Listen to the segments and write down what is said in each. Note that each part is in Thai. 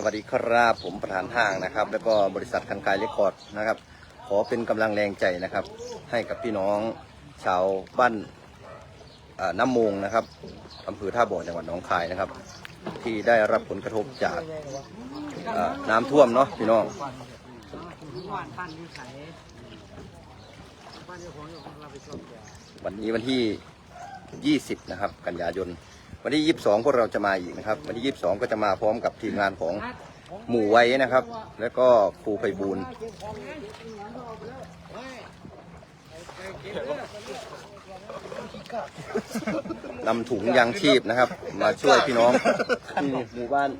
สวัสดีครับผมประธานห้างนะครับ แล้วก็บริษัทคันกายเรคคอร์ดนะครับ ขอเป็นกำลังแรงใจนะครับ ให้กับพี่น้องชาวบ้านน้ำมงนะครับอำเภอท่าบ่อจังหวัดหนองคายนะครับ ที่ได้รับผลกระทบจากน้ำท่วมเนาะพี่น้องววันนี้วันที่ 20 นะครับ กันยายน วันที่ 22 พวกเราจะมาอีกนะครับ วันที่ 22 ก็จะมาพร้อมกับทีมงานของหมู่ไว้นะครับ แล้วก็ครูไพบูลย์นำถุงยางชีพนะครับ มาช่วยพี่น้องที่หมู่บ้าน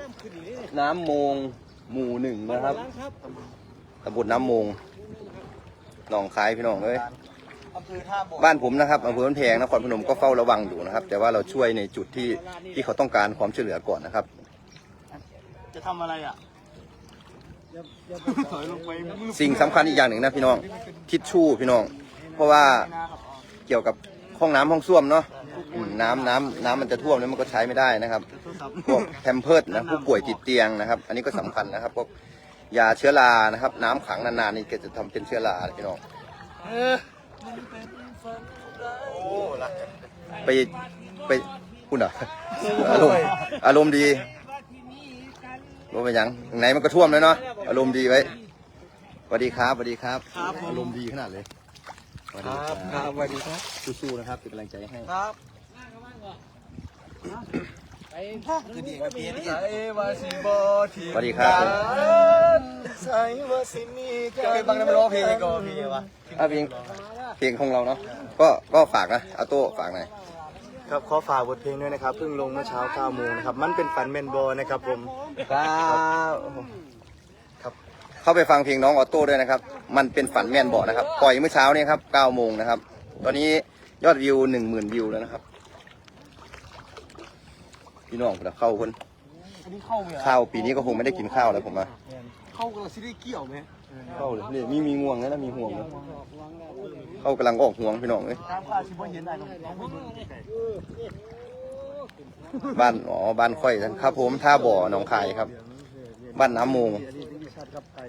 น้ำโมงหมู่หนึ่งนะครับตำบลน้ำโมงหนองคายพี่น้องเอ้ย อำเภอท่าบ่อบ้านผมนะครับอำเภอบ้านแพงนครพนมก็เฝ้าระวังอยู่นะครับ แต่ว่าเราช่วยในจุดที่ที่เขาต้องการความช่วยเหลือก่อนนะครับ จะทำอะไรอะถอยลงไปมือสิ่งสำคัญอีกอย่างหนึ่งนะพี่น้องทิชชู่พี่น้อง เพราะว่านะครับเกี่ยวกับห้องน้ำห้องส้วมเนาะอืมน้ำน้ำน้ำมันจะท่วมแล้วมันก็ใช้ไม่ได้นะครับ โทรศัพท์พวกแพมเพิร์ดนะผู้ป่วยติดเตียงนะครับ อันนี้ก็สำคัญนะครับพวกยาเชื้อรานะครับ น้ำขังนานๆนี่ก็จะทำเป็นเชื้อราพี่น้อง เออ ไปไปคุณเหรออารมณ์อารมณ์ดีรู้ไปนหยังไหนมันก็ท่วมแล้วเนาะอารมณ์ดีไว้สวัสดีครับสวัสดีครับครับผม อารมณ์ดีขนาดเลยสวัสดีครับครับสวัสดีครับสู้ๆนะครับเป็นกำลังใจให้ครับไป คือดีกับพี่นี่ใส่ว่าสิบอทีสวัสดีครับผมใส่ว่าสิมีกันเป็นบางน้ำร้องเพลงก็พี่วะอะเพลงเพลงของเราเนาะก็ก็ฝากนะอาโต้ฝากหน่อยครับขอฝากบทเพลงด้วยนะครับเพิ่งลงเมื่อเช้า9โมงนะครับ มันเป็นฝันเมนบอนะครับผมครับครับ เข้าไปฟังเพลงน้องออโต้ด้วยนะครับ มันเป็นฝันแม่นบอกนะครับ ปล่อยเมื่อเช้านี้ครับ9โมงนะครับ ตอนนี้ยอดวิว 1 0,000 วิวแล้วนะครับ พี่น้องเราเข้าคนอันนี้เข้าไหมข้าวปีนี้ก็คงไม่ได้กินข้าวแล้วผมว่าเข้ากับเราซิได้เกี่ยวไหมเข้าเลยนี่มีมีง่วงนะนะมีห่วงนะเข้ากำลังออกห่วงพี่น้องเลยตามข่าวชิบะเห็นได้น้องน้องไม่ดูไก่บ้านอ๋อบ้านค่อยครับผมท่าบ่อหนองคายครับ บ้านน้ำมงชัดครับไก่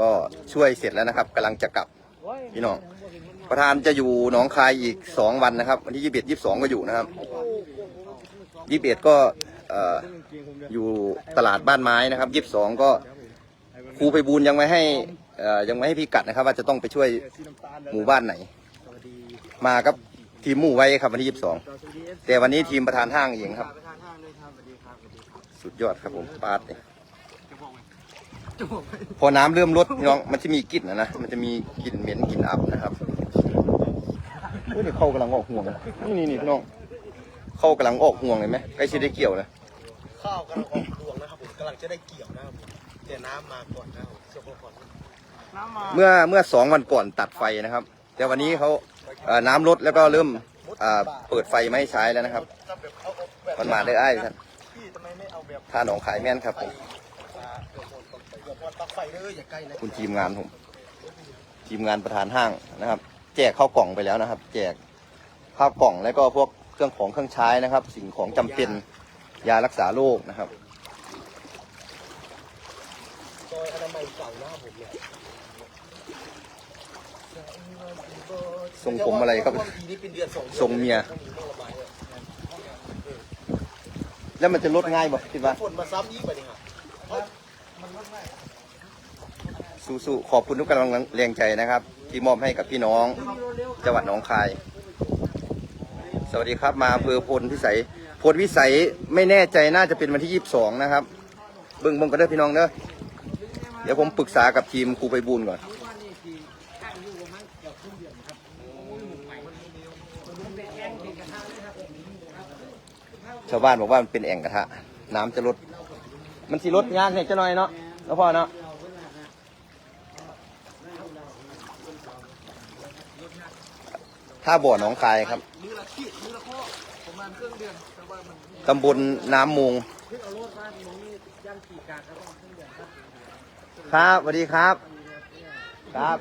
ก็ช่วยเสร็จแล้วนะครับกำลังจะกลับพี่น้อง ประธานจะอยู่หนองคายอีกสองวันนะครับ วันที่ยี่สิบเอ็ดยี่สิบสองก็อยู่นะครับยี่สิบเอ็ดก็อยู่ตลาดบ้านไม้นะครับยี่สิบสองก็ครูไพบูลยังไม่ให้ยังไม่ให้พี่กัดนะครับ ว่าจะต้องไปช่วยหมู่บ้านไหน มากับทีมหมู่ไว้ครับวันที่ยี่สิบสองแต่วันนี้ทีมประธานห้างเองครับ สุดยอดครับผมปาดเนี่ยพอน้ำเริ่มลดน้องมันจะมีกลิ่นนะนะมันจะมีกลิ่นเหม็นกลิ่นอับนะครับ เฮ้ยนี่เข้ากำลังออกห่วงนะนี่นี่นี่พี่น้องเข้ากำลังออกห่วงเลยไหมใกล้ชิดได้เกี่ยวนะข้าวกำลังออกรวงนะครับผมกำลังจะได้เกี่ยวนะครับผมแต่น้ำมาก่อนนะครับผมเชื่อผมก่อนน้ำมาเมื่อเมื่อสองวันก่อนตัดไฟนะครับ แต่วันนี้เขาเอ่อน้ำลดแล้วก็เริ่มอ่าเปิดไฟไม่ให้ใช้แล้วนะครับ ถ้าแบบเอาเอาแบบมันมาได้อ้ายท่านพี่ทำไมไม่เอาแบบท่าหนองขายแม่นครับผมเดี๋ยวหมดเดี๋ยวหมดปลั๊กไฟเลยอย่าใกล้นะ คุณทีมงานผม ทีมงานประธานห้างนะครับ แจกข้าวกล่องไปแล้วนะครับ แจกข้าวกล่องแล้วก็พวกเครื่องของเครื่องใช้นะครับ สิ่งของจำเป็นยารักษาโรคนะครับซอยอนามัยเก่านะครับผมเนี่ยทรงผมอะไรครับบางทีนี่เป็นเดือนสองดือนทรงเมีย แล้วมันจะลดง่ายบ่คิดว่าฝนมาซ้ำอีกไปนี่ครับ สู้ๆขอบคุณทุกกำลังแรงใจนะครับ ที่มอบให้กับพี่น้องจังหวัดหนองคาย สวัสดีครับมาอำเภอพลพิสัยพลพิสัยไม่แน่ใจน่าจะเป็นวันที่ยี่สิบสองนะครับ เบิ่งเบิ่งก็ได้อพี่น้องเด้อเดี๋ยวผมปรึกษากับทีมครูไปบูลก่อนชาวบ้านบอกว่ามันเป็นแอ่งกระทะ น้ำจะลด มันสิลดยากเนี่ยจะหน่อยเนาะแล้วพ่อเนาะ ท่าบ่อหนองคายครับมือละขีดมือละข้อประมาณครึ่งเดือนแต่ว่ามันตำบลน้ำมูงเพิ่งเอารถมาตรงนี้ย่างขี่กากแล้วก็ครึ่งเดือนครับครับสวัสดีครับ ครับ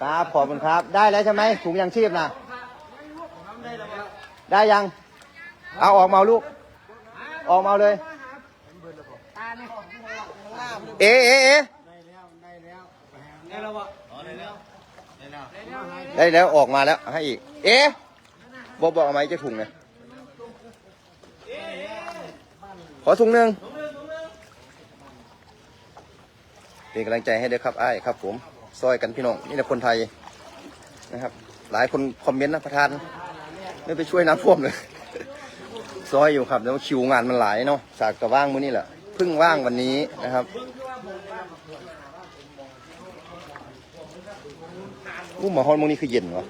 ครับขอบคุณครับ ได้แล้วใช่ไหมถุงยังชีพนะได้ยัง เอาออกมาเอาลูก ออกมาเอาเลย เอะเอะเอะได้แล้ว ได้แล้วออกมาแล้วให้อีก เอ๊ะบอกบอกเอาไหมจะถุงเนี่ยขอถุงหนึ่งเป็นกำลังใจให้ด้วยครับไอ้ายครับ ผมซอยกันพี่น้องนี่แหละคนไทยนะครับ หลายคนคอมเมนต์นะประธานไม่ไปช่วยน้ำท่วมเลยซอยอยู่ครับแล้วคิวงานมันหลายเนาะจากกระว่างมื้อนี้แหละเพิ่งว่างวันนี้นะครับ อู้หมาฮอนมื้อนี้คือเย็นวะ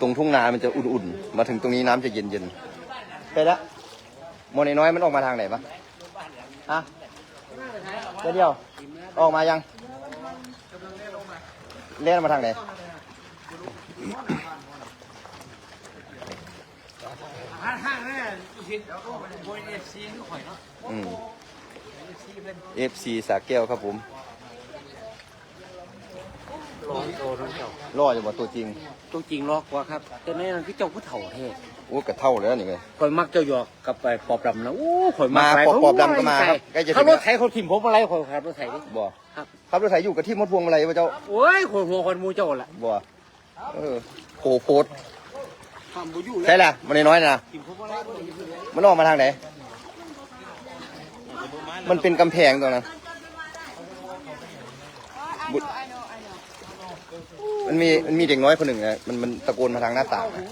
ตรงทุ่งนา มันจะอุ่นๆ มาถึงตรงนี้น้ำจะเย็นๆไปละโมนน้อยมันออกมาทางไหนปะฮะเดี๋ยวเดียว ออกมายังเล่นมาทางไหนอืม FC สาแก้วครับผม รอโตนั่นเจ้ารออยู่บ่ตัวจริงตัวจริงรอกว่าครับ แต่ในนั้นคือเจ้าผู้เฒ่าเท่โอ้กระเท่าแล้วนี่ไงข่อยมักเจ้าหยอกกับไปปอบดำนะโอ้ข่อยมาหลยปอบปอบดำก็มาครับใกล้จะถึงเขารถไถเขาถิ่มผมอะไรข่อยขับรถไถดิ บ่ครับขับรถไถอยู่กับที่มดพวงมาลัยวะเจ้าโอ้ยข่อยหัวคนหมูเจ้าละบ่เออโผโพดความบุยู่แล้ใช่วล่ะมันน้อยๆนะถิ่มผมอะไรบ่อยู่เลยมันออกมาทางไหนมันเป็นกำแพงตรงนั้นบุ มันมีมันมีเด็กน้อยคนหนึ่งนะมันมันตะโกนมาทางหน้าต่างนะ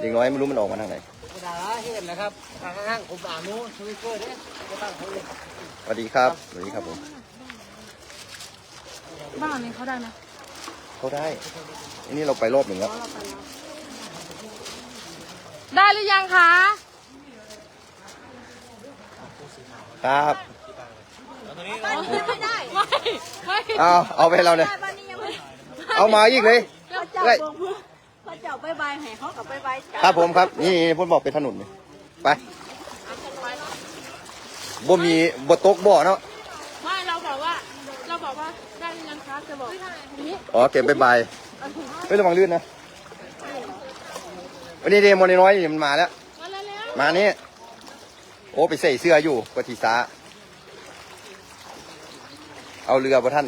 เด็กน้อยไม่รู้มันออกมาทางไหนกระดาษเห็นนะครับข้างๆผมอ่านนู้นสวิตเกอร์เด้ก็ตั้งเขาเลยสวัสดีครับสวัสดีครับผมบ้านนี้เขาได้นะเขาได้อันนี้เราไปรอบหนึ่งแล้วได้หรือยังคะ ครับ ไม่ได้ไม่ไม่เอาเอาไปให้เราเนี่ยวันนี้ยังไม่ เอามาอีกเลย พระเจ้าเอ้ยบอกว่าพระเจ้าบายบายให้เขากับบายบายกันครับผมครับ นี่พ่นบอกเป็นถนนนี่ไปบ่มีบ่ตกบ่อเนาะไม่เราบอกว่า เราบอกว่าได้หรือยังคะจะบอกนี้อ๋อเก็บไปบายไม่ระวังลื่นนะวันนี้เดมอนน้อยนี่มันมาแล้ว มาแล้วแล้วมานี่โอ้ไปใส่เสื้ออยู่กติสาเอาเรือพระท่าน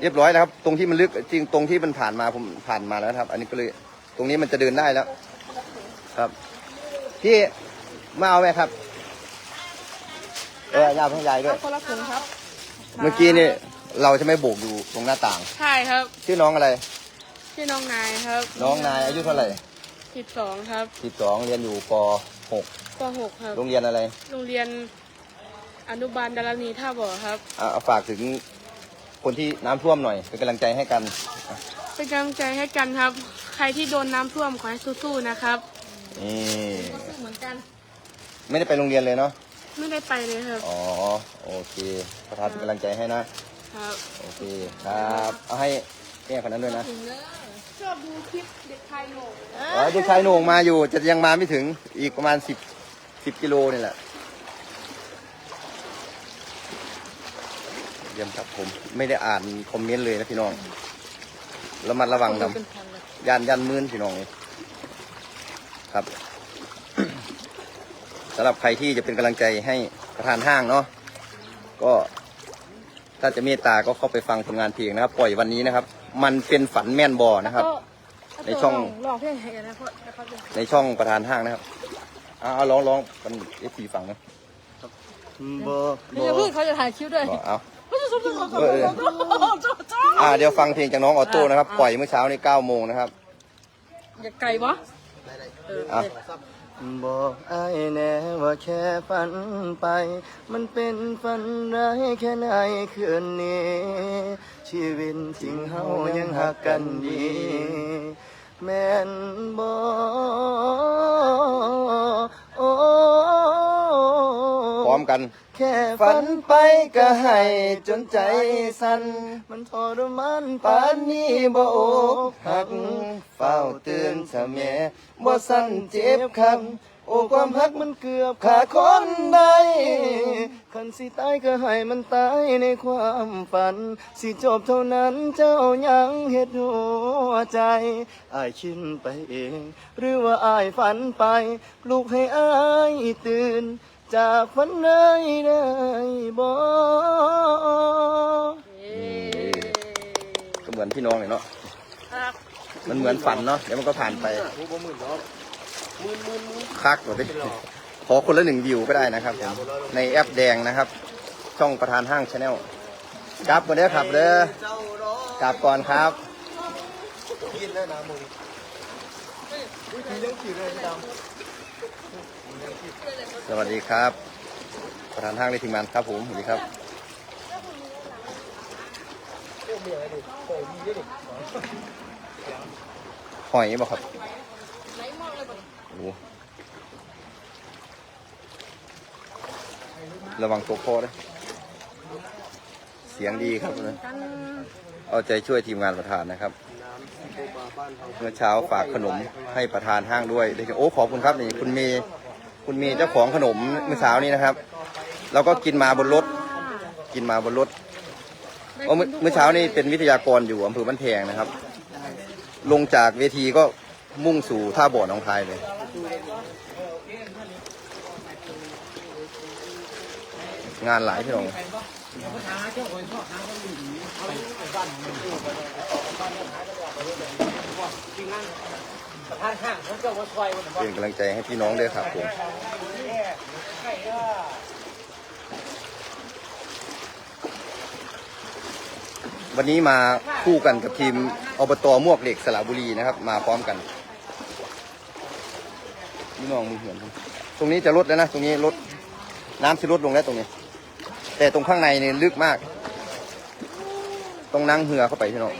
เรียบร้อยแล้วครับ ตรงที่มันลึกจริงตรงที่มันผ่านมาผมผ่านมาแล้วครับ อันนี้ก็เลย ตรงนี้มันจะเดินได้แล้ว ครับพี่มาเอาไหมครับเออยาให้ยายด้วย คนละถุงครับ เมื่อกี้นี่เราจะไม่โบกอยู่ตรงหน้าต่าง ใช่ครับ ชื่อน้องอะไร ชื่อน้องนายครับ น้องนายอายุเท่าไหร่สิบสองครับสิบสองเรียนอยู่ปหกปหกครับ โรงเรียนอะไร โรงเรียนอนุบาลดารณีท่าบ่อครับอะเอาฝากถึง คนที่น้ำท่วมหน่อยเป็นกำลังใจให้กัน เป็นกำลังใจให้กันครับ ใครที่โดนน้ำท่วมขอให้สู้ๆนะครับ นี่เหมือนกัน ไม่ได้ไปโรงเรียนเลยเนาะ ไม่ได้ไปเลยครับอ๋อ โอเคประธานเป็นกำลังใจให้นะ ครับ โอเคครับ เอาให้แม่คนนั้นด้วยนะชอบดูคลิปเด็กไทยโหนกอ๋อเด็กชายโหน่งมาอยู่ จะยังมาไม่ถึงอีกประมาณสิบสิบกิโลนี่แหละ ยี่ยมครับผมไม่ได้อ่านคอมเมนต์เลยนะพี่น้องระมัดระวังนำยันยันมืนพี่น้องครับสำหรับใครที่จะเป็นกำลังใจให้ประธานห้างเนาะก็ถ้าจะเมตตาก็เข้าไปฟังผลงานเพลงนะครับ ปล่อยวันนี้นะครับ มันเป็นฝันแม่นบอนะครับ ในช่องลองเพลงให้กันนะเพราะนะครับในช่องประธานห้างนะครับเอาเอาร้องร้องมันเอฟซีฟังนะบอไม่ใช่เพื่อนเขาจะถ่ายคลิปด้วยบอเอาไม่ใช่สุดๆเอ่าเดี๋ยวฟังเพลงจากน้องออโต้นะครับ ปล่อยเมื่อเช้านี้เก้าโมงนะครับอย่าไกลวะอะบอกไอ้แน่ว่าแค่ฝันไป มันเป็นฝันร้ายแค่ไหนคืนนี้ ชีวิตจริงเฮายังหักกันดี แม่นบอพร้ มกัน แค่ฝันไปก็ให้จนใจสั่นมันทรมานปานนี้บ่อกหักเฝ้าเตือนเสมอบ่สั่นเจ็บคักโอ้ความฮักมันเกือบขาดคนใดคันสิตายก็ให้มันตายในความฝัน สิจบเท่านั้นเจ้ายังเฮ็ดหัวใจอายคิดไปเอง หรือว่าอายฝันไปปลุกให้อายตื่น จากฝันได้ได้บ่ก็เหมือนพี่น้องเลยเนาะครับมันเหมือนฝันเนาะเดี๋ยวมันก็ผ่านไปคักหมดดิขอคนละหนึ่งวิวก็ได้นะครับผมในแอปแดงนะครับ ช่องประธานห้างชาแนลครับวันนี้ครับเด้อกลับก่อนครับกินแล้วนะมึงมีเรื่องขี่เลยพี่ด สวัสดีครับ ประธานห้างในทีมงานครับผมสวัสดีครับหอยบ่ครับโอ้ระวังตัวโคด้วยเสียงดีครับนะเอาใจช่วยทีมงานประธานนะครับ เมื่อเช้าฝากขนมให้ประธานห้างด้วยเดี๋ยวโอ้ขอบคุณครับนี่คุณเมย์คุณเมย์เจ้าของขนมเมื่อเช้านี้นะครับเราก็กินมาบนรถ กินมาบนรถเมื่อเช้านี้เป็นวิทยากรอยู่อำเภอบ้านแพงนะครับ ลงจากเวทีก็มุ่งสู่ท่าบ่อหนองคายเลยงานหลายพี่น้อง ทางห้างผมจะมาซอยมันบ่เป็นกำลังใจให้พี่น้องด้วยครับผมวันนี้มาคู่กันกับทีมอบตมวกเหล็กสระบุรีนะครับ มาพร้อมกันพี่น้องมือเหือนตรงนี้จะลดแล้วนะ ตรงนี้ลดน้ำจะลดลงแล้วตรงนี้ แต่ตรงข้างในเนี่ยลึกมากต้องนั่งเหือเข้าไปพี่น้อง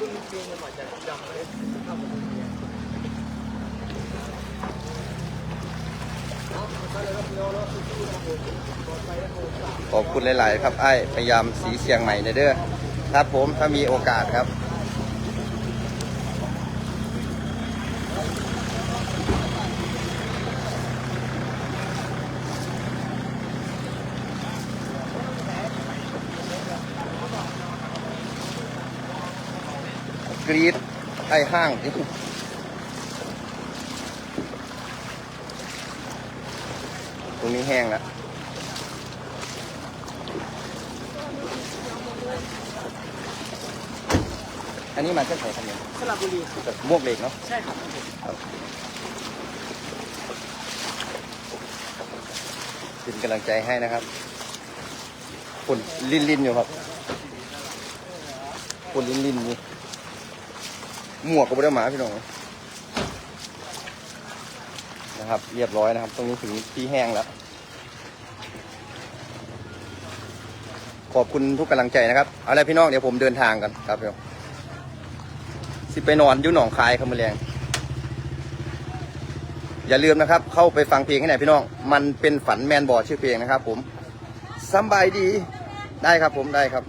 ขอบคุณหลาย ๆ ครับไอ้พยายามสีเสียงใหม่ในเด้อครับผมถ้ามีโอกาสครับ กรีดไอ้ห้างตรงนี้แห้งแล้วอันนี้มาเส้นไหนครับเนี่ยสระบุรีจากม่วงเหล็กเนาะใช่ครับเป็นกำลังใจให้นะครับคนลินลินๆอยู่ครับคนลินลินๆอยู่ หมวกก็ไม่ได้หมาพี่น้องนะครับ เรียบร้อยนะครับ ตรงนี้ถึงที่แห้งแล้ว ขอบคุณทุกกำลังใจนะครับเอาละพี่น้องเดี๋ยวผมเดินทางกันครับเดี๋ยวสิไปนอนอยู่หนองคายคำมะแรงอย่าลืมนะครับ เข้าไปฟังเพลงให้หน่อยพี่น้อง มันเป็นฝันแมนบอร์ดชื่อเพลงนะครับ ผมสบายดีได้ครับผมได้ครับ